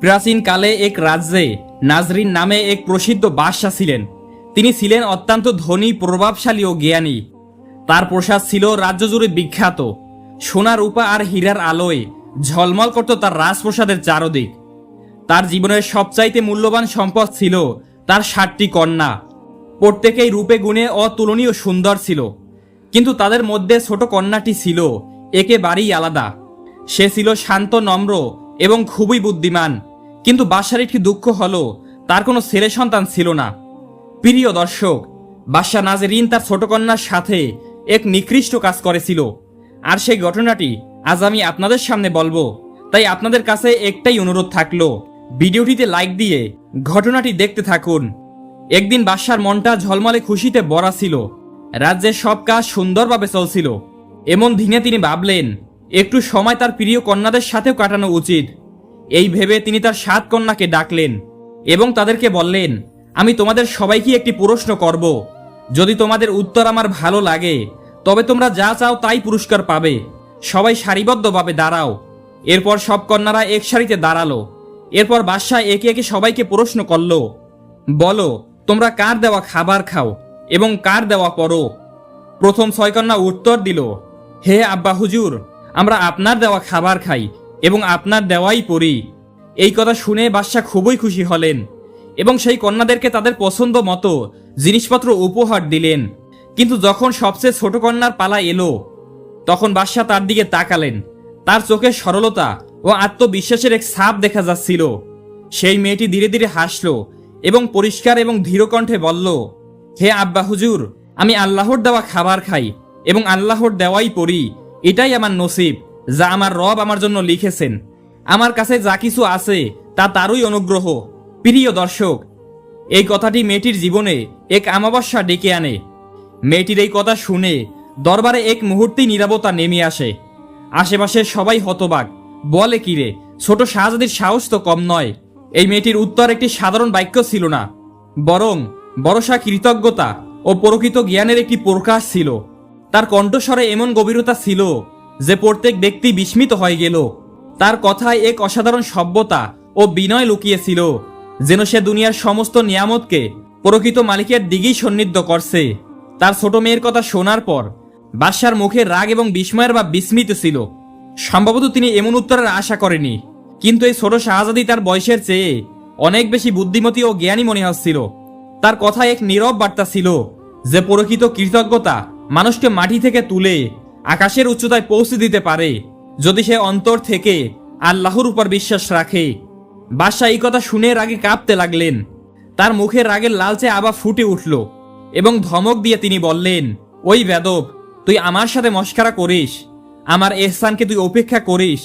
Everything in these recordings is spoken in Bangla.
প্রাচীনকালে এক রাজ্যে নাজরিন নামে এক প্রসিদ্ধ বাদশাহ ছিলেন। তিনি ছিলেন অত্যন্ত ধনী, প্রভাবশালী ও জ্ঞানী। তার প্রসাদ ছিল রাজ্য জুড়ে বিখ্যাত। সোনা রূপা আর হীরার আলোয় ঝলমল করত তার রাজপ্রসাদের চারদিক। তার জীবনের সবচাইতে মূল্যবান সম্পদ ছিল তার ষাটটি কন্যা। প্রত্যেকেই রূপে গুণে অতুলনীয় সুন্দর ছিল। কিন্তু তাদের মধ্যে ছোট কন্যাটি ছিল একেবারেই আলাদা। সে ছিল শান্ত, নম্র এবং খুবই বুদ্ধিমান। কিন্তু বাসার একটি দুঃখ হলো, তার কোনো ছেলে সন্তান ছিল না। প্রিয় দর্শক বাদশা নাজেরিন তার ছোট কন্যার সাথে এক নিকৃষ্ট কাজ করেছিল। আর সেই ঘটনাটি আজ আমি আপনাদের সামনে বলব। তাই আপনাদের কাছে একটাই অনুরোধ থাকল, ভিডিওটিতে লাইক দিয়ে ঘটনাটি দেখতে থাকুন। একদিন বাদশার মনটা ঝলমলে খুশিতে ভরা ছিল। রাজ্যের সব কাজ সুন্দরভাবে চলছিল। এমন দিনে তিনি ভাবলেন একটু সময় তার প্রিয় কন্যাদের সাথেও কাটানো উচিত। এই ভেবে তিনি তার সাত কন্যাকে ডাকলেন এবং তাদেরকে বললেন, আমি তোমাদের সবাইকে একটি প্রশ্ন করব। যদি তোমাদের উত্তর আমার ভালো লাগে, তবে তোমরা যা চাও তাই পুরস্কার পাবে। সবাই সারিবদ্ধভাবে দাঁড়াও। এরপর সব কন্যারা এক সারিতে দাঁড়াল। এরপর বাদশাহ একে একে সবাইকে প্রশ্ন করল, বলো, তোমরা কার দেওয়া খাবার খাও এবং কার দেওয়া পড়ো প্রথম ছয় কন্যা উত্তর দিল, হে আব্বা হুজুর আমরা আপনার দেওয়া খাবার খাই এবং আপনার দেওয়াই পড়ি এই কথা শুনে বাদশাহ খুবই খুশি হলেন এবং সেই কন্যাদেরকে তাদের পছন্দ মতো জিনিসপত্র উপহার দিলেন। কিন্তু যখন সবচেয়ে ছোট কন্যার পালা এলো, তখন বাদশাহ তার দিকে তাকালেন। তার চোখের সরলতা ও আত্মবিশ্বাসের এক ছাপ দেখা যাচ্ছিল। সেই মেয়েটি ধীরে ধীরে হাসলো এবং পরিষ্কার এবং ধীরকণ্ঠে বলল, হে আব্বা হুজুর, আমি আল্লাহর দেওয়া খাবার খাই এবং আল্লাহর দেওয়াই পড়ি এটাই আমার নসিব, যা আমার রব আমার জন্য লিখেছেন। আমার কাছে যা কিছু আছে, তা তারই অনুগ্রহ। প্রিয় দর্শক, এই কথাটি মেয়েটির জীবনে এক আমাবস্যা ডেকে আনে। মেয়েটির এই কথা শুনে দরবারে এক মুহূর্তেই নীরবতা নেমে আসে। আশেপাশের সবাই হতবাক, বলে কিরে ছোট শাহজাদির সাহস তো কম নয়। এই মেয়েটির উত্তর একটি সাধারণ বাক্য ছিল না। বরং বরসা কৃতজ্ঞতা ও প্রকৃত জ্ঞানের একটি প্রকাশ ছিল। তার কণ্ঠস্বরে এমন গভীরতা ছিল যে প্রত্যেক ব্যক্তি বিস্মিত হয়ে গেল। তার কথায় এক অসাধারণ সভ্যতা ও বিনয় লুকিয়েছিল, যেন সে দুনিয়ার সমস্ত নিয়ামতকে প্রকৃত মালিকের দিকেই সন্নিধ্য করছে। তার ছোট মেয়ের কথা শোনার পর বাদশার মুখে রাগ এবং বিস্ময়ের বা বিস্মিত ছিল। সম্ভবত তিনি এমন উত্তরের আশা করেনি, কিন্তু এই ছোট শাহজাদি তার বয়সের চেয়ে অনেক বেশি বুদ্ধিমতী ও জ্ঞানী মনে হচ্ছিল। তার কথায় এক নীরব বার্তা ছিল যে প্রকৃত কৃতজ্ঞতা মানুষকে মাটি থেকে তুলে আকাশের উচ্চতায় পৌঁছে দিতে পারে। যদি সে অন্তর থেকে আল্লাহর উপর বিশ্বাস রাখে, বাদশাহ এই কথা শুনে রাগে কাঁপতে লাগলেন। তার মুখের রাগের লালচে আবার ফুটে উঠল এবং ধমক দিয়ে তিনি বললেন, ওই বেদব, তুই আমার সাথে মস্কারা করিস, আমার এহসানকে তুই উপেক্ষা করিস,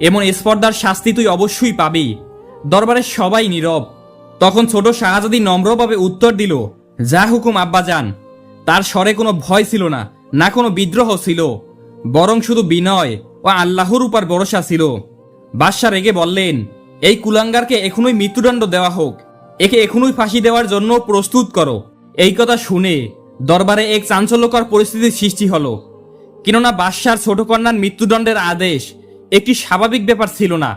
এমন স্পর্ধার শাস্তি তুই অবশ্যই পাবি। দরবারের সবাই নীরব। তখন ছোট শাহজাদি নম্রভাবে উত্তর দিল, যা হুকুম, আব্বাজান। তার স্বরে কোনো ভয় ছিল না না কোনো বিদ্রোহ ছিল, বরং শুধু বিনয় ও আল্লাহর উপর ভরসা ছিল। বাদশাহ রেগে বললেন, এই কুলাঙ্গারকে এখনই মৃত্যুদণ্ড দেওয়া হোক। একে এখনই ফাঁসি দেওয়ার জন্য প্রস্তুত করো। এই কথা শুনে দরবারে এক চাঞ্চল্যকর পরিস্থিতির সৃষ্টি হলো। কেননা বাদশার ছোট কন্যার মৃত্যুদণ্ডের আদেশ একটি স্বাভাবিক ব্যাপার ছিল না।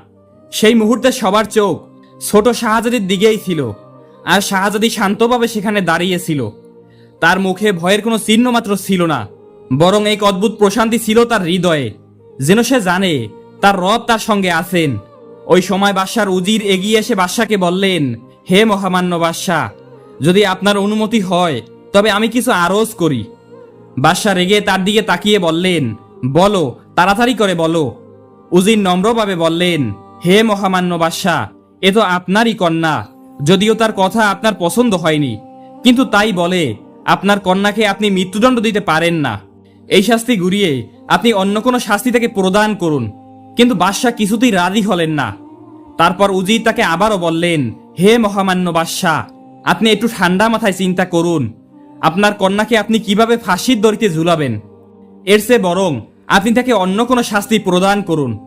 সেই মুহূর্তে সবার চোখ ছোট শাহজাদির দিকেই ছিল, আর শাহজাদি শান্তভাবে সেখানে দাঁড়িয়েছিল তার মুখে ভয়ের কোনো চিহ্ন মাত্র ছিল না, বরং এক অদ্ভুত প্রশান্তি ছিল তার হৃদয়ে, যেন সে জানে তার রব তার সঙ্গে আছেন। ওই সময় বাদশার উজির এগিয়ে এসে বাদশাকে বললেন, হে মহামান্য বাদশাহ যদি আপনার অনুমতি হয়, তবে আমি কিছু আরজ করি। বাদশাহ রেগে তার দিকে তাকিয়ে বললেন, বলো, তাড়াতাড়ি করে বলো। উজির নম্রভাবে বললেন, হে মহামান্য বাদশাহ এ তো আপনারই কন্যা, যদিও তার কথা আপনার পছন্দ হয়নি, কিন্তু তাই বলে আপনার কন্যাকে আপনি মৃত্যুদণ্ড দিতে পারেন না। এই শাস্তি ঘুরিয়ে আপনি অন্য কোনো শাস্তি তাকে প্রদান করুন। কিন্তু বাদশাহ কিছুতেই রাজি হলেন না। তারপর উজির তাকে আবারও বললেন, হে মহামান্য বাদশাহ, আপনি একটু ঠান্ডা মাথায় চিন্তা করুন। আপনার কন্যাকে আপনি কীভাবে ফাঁসির দড়িতে ঝুলাবেন? এর চেয়ে বরং আপনি তাকে অন্য কোনো শাস্তি প্রদান করুন।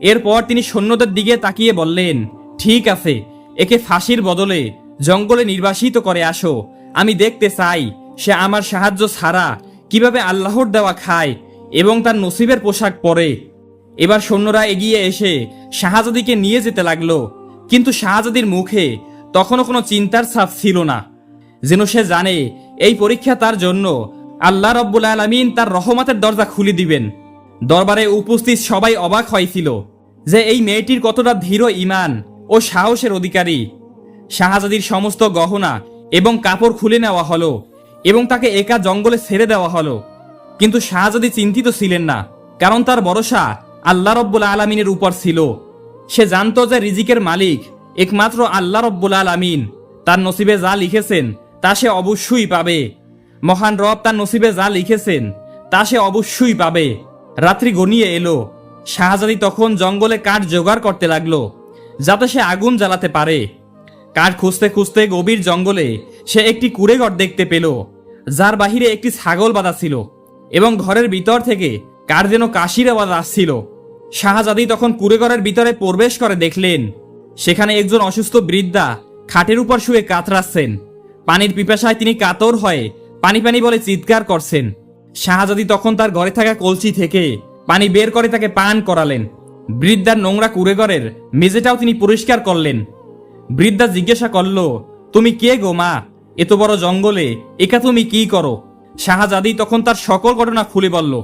এরপর তিনি সৈন্যদের দিকে তাকিয়ে বললেন, ঠিক আছে, একে ফাঁসির বদলে জঙ্গলে নির্বাসিত করে আসো। আমি দেখতে চাই, সে আমার সাহায্য ছাড়া কীভাবে আল্লাহর দেওয়া খায় এবং তার নসিবের পোশাক পরে। এবার সৈন্যরা এগিয়ে এসে শাহজাদিকে নিয়ে যেতে লাগল, কিন্তু শাহজাদির মুখে তখনও কোনো চিন্তার ছাপ ছিল না। যেন সে জানে, এই পরীক্ষা তার জন্য আল্লাহ রব্বুল আলমিন তার রহমতের দরজা খুলে দিবেন। দরবারে উপস্থিত সবাই অবাক হয়েছিল যে এই মেয়েটির কতটা ধীর ইমান ও সাহসের অধিকারী। শাহজাদির সমস্ত গহনা এবং কাপড় খুলে নেওয়া হলো, এবং তাকে একা জঙ্গলে ছেড়ে দেওয়া হলো। কিন্তু শাহজাদি চিন্তিত ছিলেন না, কারণ তার ভরসা আল্লাহ রব্বুল আলমিনের উপর ছিল। সে জানতো যে রিজিকের মালিক একমাত্র আল্লাহ রব্বুল আলমিন। তার নসিবে যা লিখেছেন, তা সে অবশ্যই পাবে। মহান রব তার নসিবে যা লিখেছেন, তা সে অবশ্যই পাবে। রাত্রি গনিয়ে এলো। শাহজাদি তখন জঙ্গলে কাঠ জোগাড় করতে লাগল, যাতে সে আগুন জ্বালাতে পারে। কাঠ খুঁজতে খুঁজতে গভীর জঙ্গলে সে একটি কুড়েঘর দেখতে পেল, যার বাহিরে একটি ছাগল বাঁধা ছিল এবং ঘরের ভিতর থেকে কার যেন কাশির আওয়াজ আসছিল। শাহজাদি তখন কুড়েঘরের ভিতরে প্রবেশ করে দেখলেন, সেখানে একজন অসুস্থ বৃদ্ধা খাটের উপর শুয়ে কাতরাচ্ছেন। পানির পিপাসায় তিনি কাতর হয়ে পানি পানি বলে চিৎকার করছেন। শাহজাদি তখন তার ঘরে থাকা কলসি থেকে পানি বের করে তাকে পান করালেন। বৃদ্ধার নোংরা কুড়েঘরের মেঝেটাও তিনি পরিষ্কার করলেন। বৃদ্ধা জিজ্ঞাসা করল, তুমি কে গো মা? এত বড় জঙ্গলে একা তুমি কি করো? শাহজাদি তখন তার সকল ঘটনা খুলে বলল।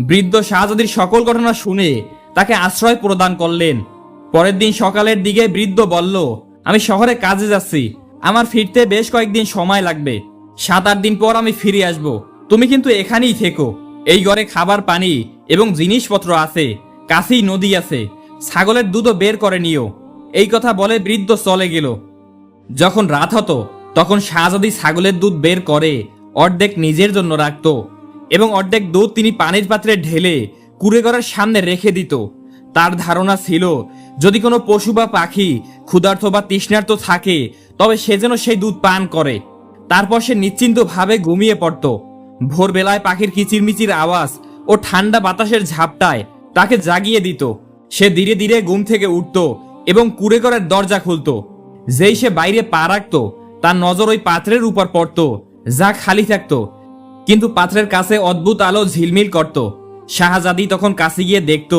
বৃদ্ধ শাহজাদির সকল ঘটনা শুনে তাকে আশ্রয় প্রদান করলেন। পরের দিন সকালের দিকে বৃদ্ধ বলল, আমি শহরে কাজে যাচ্ছি। আমার ফিরতে বেশ কয়েকদিন সময় লাগবে। সাত আট দিন পর আমি ফিরে আসব। তুমি কিন্তু এখানেই থেকো। এই ঘরে খাবার, পানি এবং জিনিসপত্র আছে। কাছেই নদী আছে। ছাগলের দুধও বের করে নিও। এই কথা বলে বৃদ্ধ চলে গেল। যখন রাত হতো, তখন শাহজাদি ছাগলের দুধ বের করে, অর্ধেক নিজের জন্য রাখত এবং অর্ধেক দুধ তিনি পানির পাত্রে ঢেলে কুড়েঘরের সামনে রেখে দিত। তার ধারণা ছিল, যদি কোনো পশু বা পাখি ক্ষুধার্ত বা তৃষ্ণার্ত থাকে, তবে সে যেন সেই দুধ পান করে। তারপর সে নিশ্চিন্তভাবে ঘুমিয়ে পড়ত। ভোরবেলায় পাখির কিচিরমিচির আওয়াজ ও ঠান্ডা বাতাসের ঝাপটায় তাকে জাগিয়ে দিত। সে ধীরে ধীরে ঘুম থেকে উঠত এবং কুড়ে ঘরের দরজা খুলত, যেই সে বাইরে পা রাখত, তার নজর ওই পাত্রের উপর পড়ত, যা খালি থাকত। কিন্তু পাত্রের কাছে অদ্ভুত আলো ঝিলমিল করত। শাহজাদি তখন কাছে গিয়ে দেখত,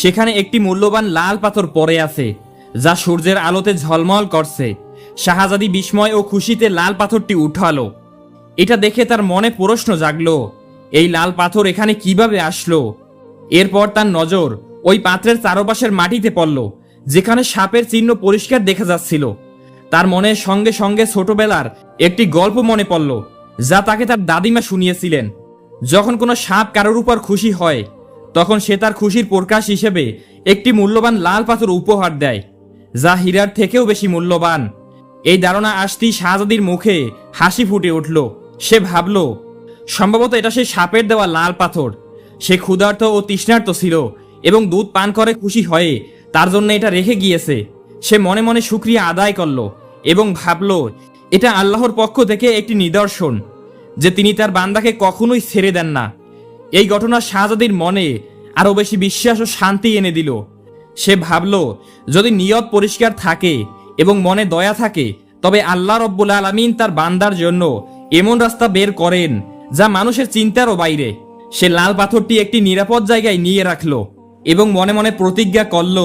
সেখানে একটি মূল্যবান লাল পাথর পড়ে আছে, যা সূর্যের আলোতে ঝলমল করছে। শাহজাদি বিস্ময় ও খুশিতে লাল পাথরটি উঠালো। এটা দেখে তার মনে প্রশ্ন জাগলো, এই লাল পাথর এখানে কীভাবে আসলো? এরপর তার নজর ওই পাত্রের চারপাশের মাটিতে পড়ল। যেখানে সাপের চিহ্ন পরিষ্কার দেখা যাচ্ছিল। তার মনে সঙ্গে সঙ্গে ছোটবেলার একটি গল্প মনে পড়ল, যা তাকে তার দাদিমা শুনিয়েছিলেন। যখন কোনো সাপ কারোর উপর খুশি হয়, তখন সে তার খুশির প্রকাশ হিসেবে একটি মূল্যবান লাল পাথর উপহার দেয়, যা হীরার থেকেও বেশি মূল্যবান। এই ধারণা আসতেই শাহজাদির মুখে হাসি ফুটে উঠল। সে ভাবল, সম্ভবত এটা সেই সাপের দেওয়া লাল পাথর। সে ক্ষুধার্ত ও তৃষ্ণার্ত ছিল এবং দুধ পান করে খুশি হয়ে তার জন্য এটা রেখে গিয়েছে। সে মনে মনে সুক্রিয়া আদায় করল এবং ভাবল, এটা আল্লাহর পক্ষ থেকে একটি নিদর্শন যে তিনি তার বান্দাকে কখনোই ছেড়ে দেন না। এই ঘটনা শাহজাদির মনে আরও বেশি বিশ্বাস ও শান্তি এনে দিল। সে ভাবল, যদি নিয়ত পরিষ্কার থাকে এবং মনে দয়া থাকে, তবে আল্লাহ রব্বুল আলমিন তার বান্দার জন্য এমন রাস্তা বের করেন যা মানুষের চিন্তারও বাইরে। সে লাল পাথরটি একটি নিরাপদ জায়গায় নিয়ে রাখল। এবং মনে মনে প্রতিজ্ঞা করল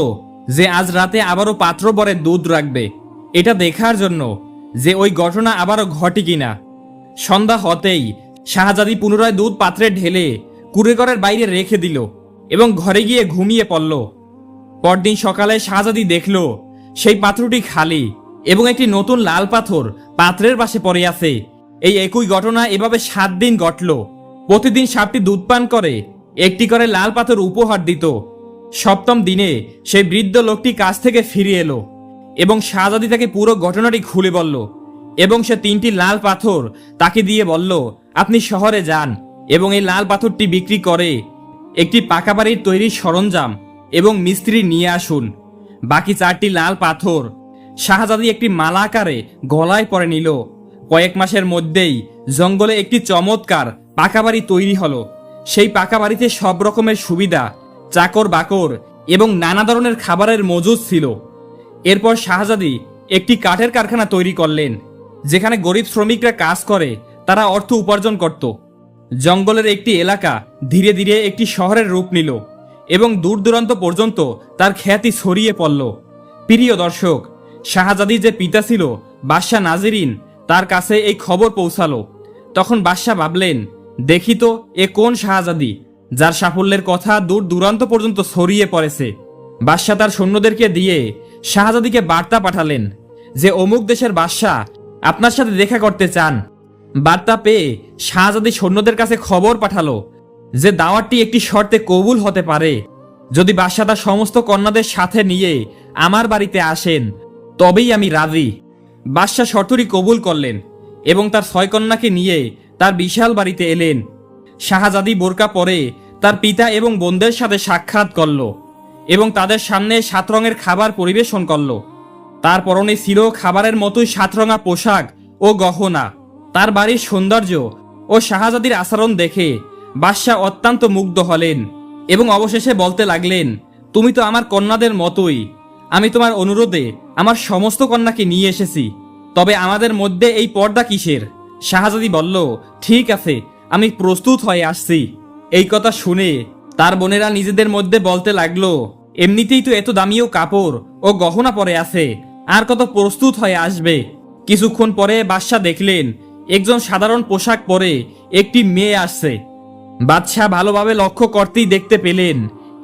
যে আজ রাতে আবারও পাত্র বরে দুধ রাখবে। এটা দেখার জন্য যে ওই ঘটনা আবারও ঘটে কিনা। সন্ধ্যা হতেই শাহজাদি পুনরায় দুধ পাত্রে ঢেলে কুড়েঘরের বাইরে রেখে দিল এবং ঘরে গিয়ে ঘুমিয়ে পড়ল। পরদিন সকালে শাহজাদি দেখল সেই পাত্রটি খালি এবং একটি নতুন লাল পাথর পাত্রের পাশে পড়ে আছে। এই একই ঘটনা এভাবে সাত দিন ঘটল। প্রতিদিন সাপটি দুধ পান করে একটি করে লাল পাথর উপহার দিত। সপ্তম দিনে সেই বৃদ্ধ লোকটি কাছ থেকে ফিরে এলো এবং শাহজাদি তাকে পুরো ঘটনাটি খুলে বলল এবং সে তিনটি লাল পাথর তাকে দিয়ে বলল, আপনি শহরে যান এবং এই লাল পাথরটি বিক্রি করে একটি পাকা বাড়ির তৈরির সরঞ্জাম এবং মিস্ত্রি নিয়ে আসুন। বাকি চারটি লাল পাথর শাহজাদি একটি মালা আকারে গলায় পরে নিল। কয়েক মাসের মধ্যেই জঙ্গলে একটি চমৎকার পাকা বাড়ি তৈরি হলো। সেই পাকা বাড়িতে সব রকমের সুবিধা, চাকর বাকর এবং নানা ধরনের খাবারের মজুদ ছিল। এরপর শাহজাদি একটি কাঠের কারখানা তৈরি করলেন, যেখানে গরিব শ্রমিকরা কাজ করে, তারা অর্থ উপার্জন করত। জঙ্গলের একটি এলাকা ধীরে ধীরে একটি শহরের রূপ নিল এবং দূর দূরান্ত পর্যন্ত তার খ্যাতি ছড়িয়ে পড়ল। প্রিয় দর্শক, শাহজাদি যে পিতা ছিল, বাদশাহ নাজিরিন তার কাছে এই খবর পৌঁছালো। তখন বাদশাহ ভাবলেন দেখি তো এ কোন শাহজাদি, যার সাফল্যের কথা দূর দূরান্ত পর্যন্ত ছড়িয়ে পড়েছে। বাদশাহ তার সৈন্যদেরকে দিয়ে শাহজাদিকে বার্তা পাঠালেন যে, অমুক দেশের বাদশাহ আপনার সাথে দেখা করতে চান। বার্তা পেয়ে শাহজাদি সৈন্যদের কাছে খবর পাঠালো যে, দাওয়াতটি একটি শর্তে কবুল হতে পারে। যদি বাদশাহ তার সমস্ত কন্যাদের সাথে নিয়ে আমার বাড়িতে আসেন, তবেই আমি রাজি। বাদশাহ শর্তটি কবুল করলেন এবং তার ছয় কন্যাকে নিয়ে তার বিশাল বাড়িতে এলেন। শাহজাদি বোরকা পরে তার পিতা এবং বোনদের সাথে সাক্ষাৎ করল এবং তাদের সামনে সাত রঙের খাবার পরিবেশন করল। তার পরনে ছিল খাবারের মতোই সাতরঙা পোশাক ও গহনা। তার বাড়ির সৌন্দর্য ও শাহজাদির আচরণ দেখে বাদশাহ অত্যন্ত মুগ্ধ হলেন এবং অবশেষে বলতে লাগলেন, তুমি তো আমার কন্যাদের মতোই। আমি তোমার অনুরোধে আমার সমস্ত কন্যাকে নিয়ে এসেছি। তবে আমাদের মধ্যে এই পর্দা কিসের? শাহজাদি বলল, ঠিক আছে, আমি প্রস্তুত হয়ে আসছি। এই কথা শুনে তার বোনেরা নিজেদের মধ্যে বলতে লাগল, এমনিতেই তো এত দামিও কাপড় ও গহনা পরে আছে, আর কত প্রস্তুত হয়ে আসবে? কিছুক্ষণ পরে বাদশাহ দেখলেন, একজন সাধারণ পোশাক পরে একটি মেয়ে আসছে। বাদশাহ ভালোভাবে লক্ষ্য করতেই দেখতে পেলেন,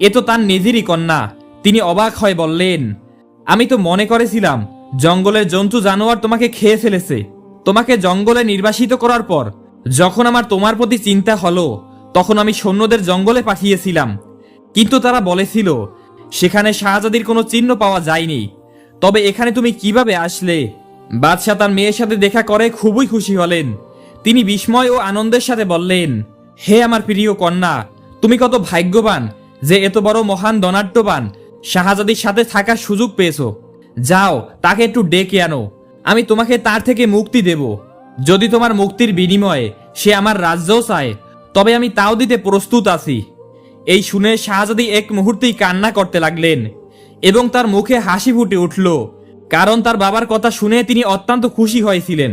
এ তো তার নিজেরই কন্যা। তিনি অবাক হয়ে বললেন, আমি তো মনে করেছিলাম, জঙ্গলের জন্তু জানোয়ার তোমাকে খেয়ে ফেলেছে। তোমাকে জঙ্গলে নির্বাসিত করার পর, যখন আমার তোমার প্রতি চিন্তা হলো, তখন আমি সৈন্যদের জঙ্গলে পাঠিয়েছিলাম। কিন্তু তারা বলেছিল, সেখানে শাহজাদির কোনো চিহ্ন পাওয়া যায়নি। তবে এখানে তুমি কীভাবে আসলে? বাদশাহ তার মেয়ের সাথে দেখা করে খুবই খুশি হলেন। তিনি বিস্ময় ও আনন্দের সাথে বললেন, হে আমার প্রিয় কন্যা, তুমি কত ভাগ্যবান যে এত বড় মহান ধনাঢ্যবান শাহজাদির সাথে থাকার সুযোগ পেয়েছ। যাও, তাকে একটু ডেকে আনো। আমি তোমাকে তার থেকে মুক্তি দেব। যদি তোমার মুক্তির বিনিময়ে সে আমার রাজ্যও চায়, তবে আমি তাও দিতে প্রস্তুত আছি। এই শুনে শাহজাদি এক মুহূর্তেই কান্না করতে লাগলেন এবং তার মুখে হাসি ফুটে উঠল, কারণ তার বাবার কথা শুনে তিনি অত্যন্ত খুশি হয়েছিলেন।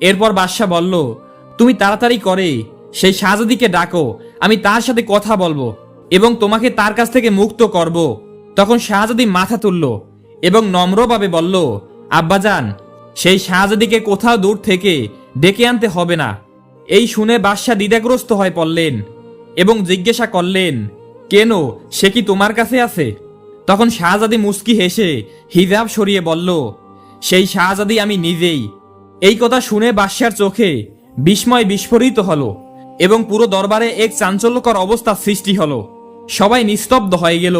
এরপর বাদশাহ বলল, তুমি তাড়াতাড়ি করে, সেই শাহজাদিকে ডাকো, আমি তার সাথে কথা বলব এবং তোমাকে তার কাছ থেকে মুক্ত করব। তখন শাহজাদি মাথা তুলল এবং নম্রভাবে বলল, আব্বাজান সেই শাহজাদিকে কোথাও দূর থেকে ডেকে আনতে হবে না। এই শুনে বাদশাহ দ্বিধাগ্রস্ত হয়ে পড়লেন এবং জিজ্ঞাসা করলেন, কেন? সে কি তোমার কাছে আছে? তখন শাহজাদি মুস্কি হেসে হিজাব সরিয়ে বলল, সেই শাহজাদি আমি নিজেই। এই কথা শুনে বাদশার চোখে বিস্ময় বিস্ফোরিত হলো এবং পুরো দরবারে এক চাঞ্চল্যকর অবস্থা সৃষ্টি হলো। সবাই নিস্তব্ধ হয়ে গেল।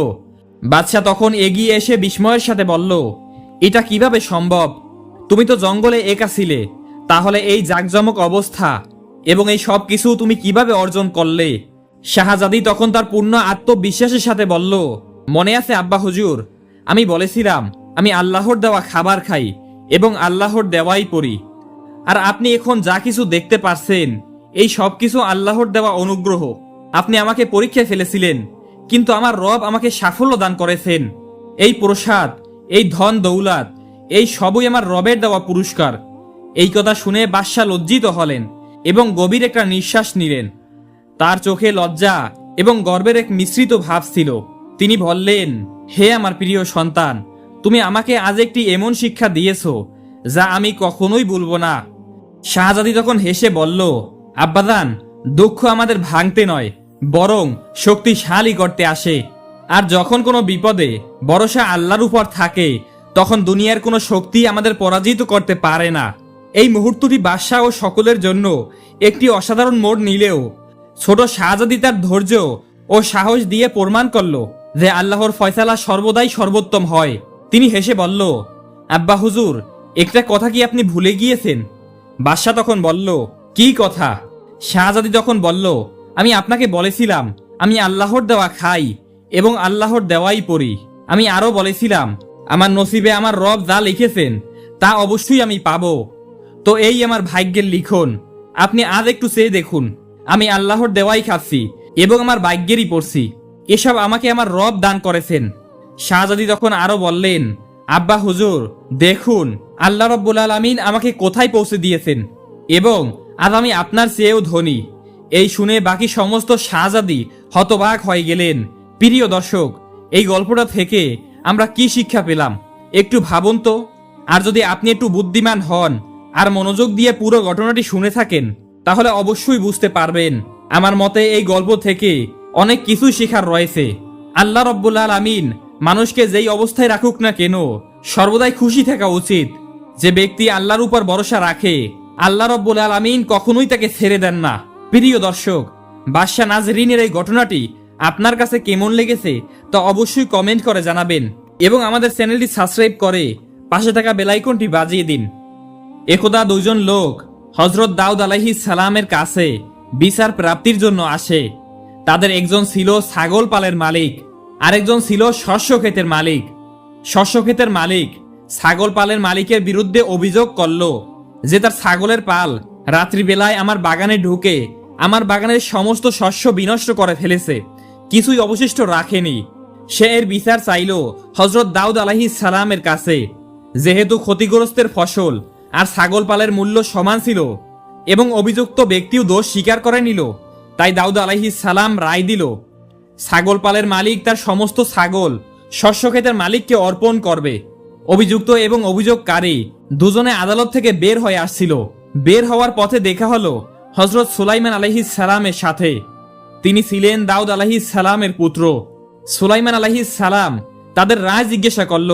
বাদশাহ তখন এগিয়ে এসে বিস্ময়ের সাথে বলল, এটা কীভাবে সম্ভব? তুমি তো জঙ্গলে একা ছিলে, তাহলে এই জাকজমক অবস্থা এবং এই সব কিছু তুমি কীভাবে অর্জন করলে? শাহজাদি তখন তার পূর্ণ আত্মবিশ্বাসের সাথে বলল, মনে আছে, আব্বা হুজুর, আমি বলেছিলাম, আমি আল্লাহর দেওয়া খাবার খাই এবং আল্লাহর দেওয়াই পড়ি। আর আপনি এখন যা কিছু দেখতে পারছেন, এই সব কিছু আল্লাহর দেওয়া অনুগ্রহ। আপনি আমাকে পরীক্ষায় ফেলেছিলেন, কিন্তু আমার রব আমাকে সাফল্য দান করেছেন। এই প্রসাদ, এই ধন দৌলাত এই সবই আমার রবের দেওয়া পুরস্কার। এই কথা শুনে বাদশাহ লজ্জিত হলেন এবং গভীর একটা নিঃশ্বাস নিলেন। তার চোখে লজ্জা এবং গর্বের এক মিশ্রিত ভাব ছিল। তিনি বললেন, হে আমার প্রিয় সন্তান, তুমি আমাকে আজ একটি এমন শিক্ষা দিয়েছ যা আমি কখনোই বলব না। শাহজাদি তখন হেসে বলল আব্বাদান দুঃখ আমাদের ভাঙতে নয়, বরং শক্তিশালী করতে আসে। আর যখন কোনো বিপদে, ভরসা আল্লাহর উপর থাকে তখন দুনিয়ার কোনো শক্তি আমাদের পরাজিত করতে পারে না। এই মুহূর্তটি বাদশাহ ও সকলের জন্য একটি অসাধারণ মোড় নিলেও, ছোট শাহজাদি তার ধৈর্য ও সাহস দিয়ে প্রমাণ করল যে আল্লাহর ফয়সালা সর্বদাই সর্বোত্তম হয়। তিনি হেসে বলল, আব্বা হুজুর, একটা কথা কি আপনি ভুলে গিয়েছেন? বাদশাহ তখন বলল, কি কথা? শাহজাদি তখন বলল, আমি আপনাকে বলেছিলাম, আমি আল্লাহর দেওয়া খাই এবং আল্লাহর দেওয়াই পড়ি। আমি আরও বলেছিলাম আমার নসিবে আমার রব যা লিখেছেন, তা অবশ্যই আমি পাবো। তো এই আমার ভাগ্যের লিখন। আপনি আজ একটু চেয়ে দেখুন। আমি আল্লাহর দেওয়াই খাচ্ছি এবং আমার ভাগ্যেরই পড়ছি। এসব আমাকে আমার রব দান করেছেন। শাহজাদি তখন আরও বললেন, আব্বা হুজুর, দেখুন, আল্লাহ রব্বুল আলমিন আমাকে কোথায় পৌঁছে দিয়েছেন? এবং আজ আমি আপনার চেয়েও ধনী। এই শুনে বাকি সমস্ত শাহজাদি হতবাক হয়ে গেলেন। প্রিয় দর্শক, এই গল্পটা থেকে আমরা কি শিক্ষা পেলাম? একটু ভাবুন তো। আর যদি আপনি একটু বুদ্ধিমান হন আর মনোযোগ দিয়ে পুরো ঘটনাটি শুনে থাকেন, তাহলে অবশ্যই বুঝতে পারবেন আমার মতে এই গল্প থেকে অনেক কিছু শেখার রয়েছে। আল্লাহ রব্বুল আমিন মানুষকে যেই অবস্থায় রাখুক না কেন, সর্বদাই খুশি থাকা উচিত। যে ব্যক্তি আল্লাহর উপর ভরসা রাখে, আল্লাহ রব্বুল আলমিন কখনোই তাকে ছেড়ে দেন না। প্রিয় দর্শক, বাদশাহ নাজরিনের এই ঘটনাটি আপনার কাছে কেমন লেগেছে তা অবশ্যই কমেন্ট করে জানাবেন এবং আমাদের চ্যানেলটি সাবস্ক্রাইব করে পাশে থাকা বেলাইকনটি বাজিয়ে দিন। একদা দুইজন লোক হজরত দাউদ আলাহি সালামের কাছে বিচার প্রাপ্তির জন্য আসে। তাদের একজন ছিল ছাগল পালের মালিক, আরেকজন ছিল শস্য ক্ষেতের মালিক। শস্য ক্ষেতের মালিক ছাগল পালের মালিকের বিরুদ্ধে অভিযোগ করল যে তার ছাগলের পাল রাত্রিবেলায় আমার বাগানে ঢুকে আমার বাগানের সমস্ত শস্য বিনষ্ট করে ফেলেছে। কিছুই অবশিষ্ট রাখেনি। সে এর বিচার চাইল হজরত দাউদ আলাহি সালামের কাছে। যেহেতু ক্ষতিগ্রস্তের ফসল আর ছাগল পালের মূল্য সমান ছিল এবং অভিযুক্ত ব্যক্তিও দোষ স্বীকার করে নিল, তাই দাউদ আলাহি সালাম রায় দিল ছাগল পালের মালিক তার সমস্ত ছাগল, শস্য ক্ষেতের মালিককে অর্পণ করবে। অভিযুক্ত এবং অভিযোগকারী দুজনে আদালত থেকে বের হয়ে আসছিল। বের হওয়ার পথে দেখা হলো হজরত সুলাইমান আলহি সালামের সাথে। তিনি ছিলেন দাউদ আলাহি সালামের পুত্র। সুলাইমান আলাহি সালাম তাদের রায় জিজ্ঞাসা করল,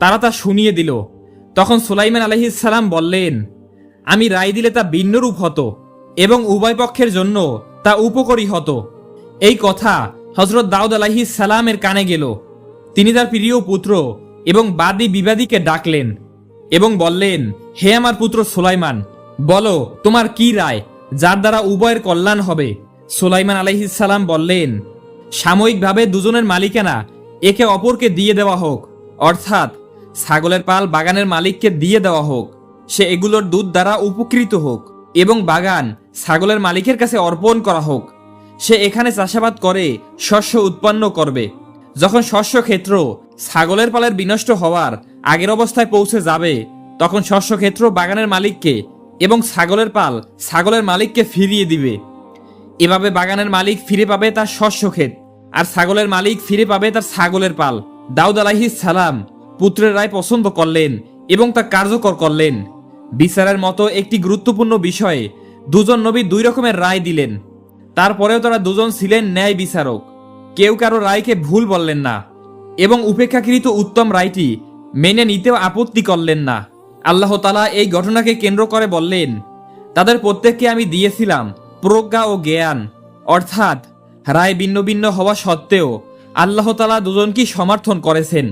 তারা তা শুনিয়ে দিল। তখন সুলাইমান আলহি সালাম বললেন, আমি রায় দিলে তা ভিন্নরূপ হতো এবং উভয় পক্ষের জন্য তা উপকারী হতো। এই কথা হজরত দাউদ আলাহি সালামের কানে গেল। তিনি তার প্রিয় পুত্র এবং বাদী বিবাদীকে ডাকলেন এবং বললেন, হে আমার পুত্র সুলাইমান, বলো তোমার কি রায়, যার দ্বারা উভয়ের কল্যাণ হবে? সুলাইমান আলাইহিসাল্লাম বললেন, সাময়িকভাবে দুজনের মালিকানা একে অপরকে দিয়ে দেওয়া হোক। অর্থাৎ ছাগলের পাল বাগানের মালিককে দিয়ে দেওয়া হোক। সে এগুলোর দুধ দ্বারা উপকৃত হোক এবং বাগান ছাগলের মালিকের কাছে অর্পণ করা হোক। সে এখানে চাষাবাদ করে শস্য উৎপন্ন করবে। যখন শস্য ক্ষেত্র ছাগলের পালের বিনষ্ট হওয়ার আগের অবস্থায় পৌঁছে যাবে, তখন শস্য ক্ষেত্র বাগানের মালিককে এবং ছাগলের পাল ছাগলের মালিককে ফিরিয়ে দিবে। এভাবে বাগানের মালিক ফিরে পাবে তার শস্য ক্ষেত, আর ছাগলের মালিক ফিরে পাবে তার ছাগলের পাল। দাউদ আলাহি সালাম পুত্রের রায় পছন্দ করলেন এবং তা কার্যকর করলেন। বিচারের মতো একটি গুরুত্বপূর্ণ বিষয়ে দুজন নবী দুই রকমের রায় দিলেন। তারপরেও তারা দুজন ছিলেন ন্যায় বিচারক। কেউ কারও রায়কে ভুল বললেন না এবং উপেক্ষাকৃত উত্তম রায়টি মেনে নিতেও আপত্তি করলেন না। আল্লাহ তালা এই ঘটনাকে কেন্দ্র করে বললেন, তাদের প্রত্যেককে আমি দিয়েছিলাম প্রজ্ঞা ও জ্ঞান। অর্থাৎ, রায় ভিন্ন ভিন্ন হওয়া সত্ত্বেও আল্লাহ তালা দুজনকেই সমর্থন করেছেন।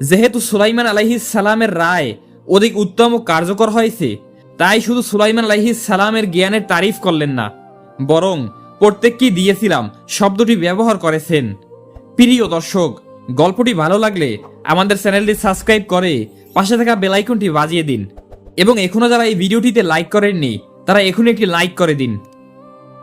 যেহেতু সুলাইমান আলাইহিস সালামের রায় অধিক উত্তম ও কার্যকর হয়েছে, তাই শুধু সুলাইমান আলাইহিস সালামের জ্ঞানের তারিফ করলেন না, বরং প্রত্যেককেই দিয়েছিলাম শব্দটি ব্যবহার করেছেন। প্রিয় দর্শক, গল্পটি ভালো লাগলে আমাদের চ্যানেলটি সাবস্ক্রাইব করে পাশে থাকা বেলাইকনটি বাজিয়ে দিন। এবং এখনও যারা এই ভিডিওটিতে লাইক করেননি, তারা এখনই একটি লাইক করে দিন।